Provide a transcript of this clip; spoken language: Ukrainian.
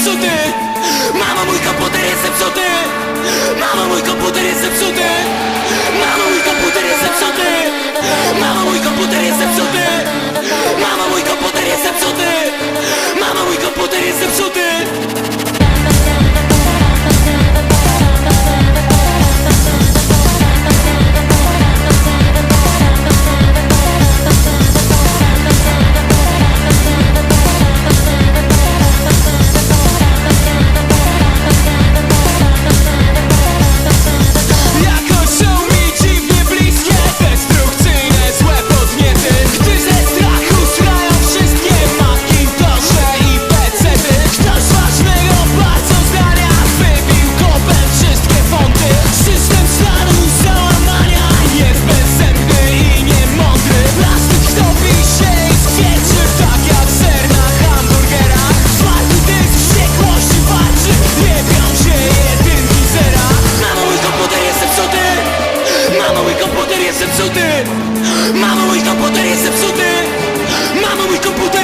сюди, Мама, мой комп'ютер, рецепт сюди, Мама, мой комп'ютер, рецепт сюди. Мамовий комп'ютер є всюди Мамовий комп'ютер є всюди Мамовий комп'ютер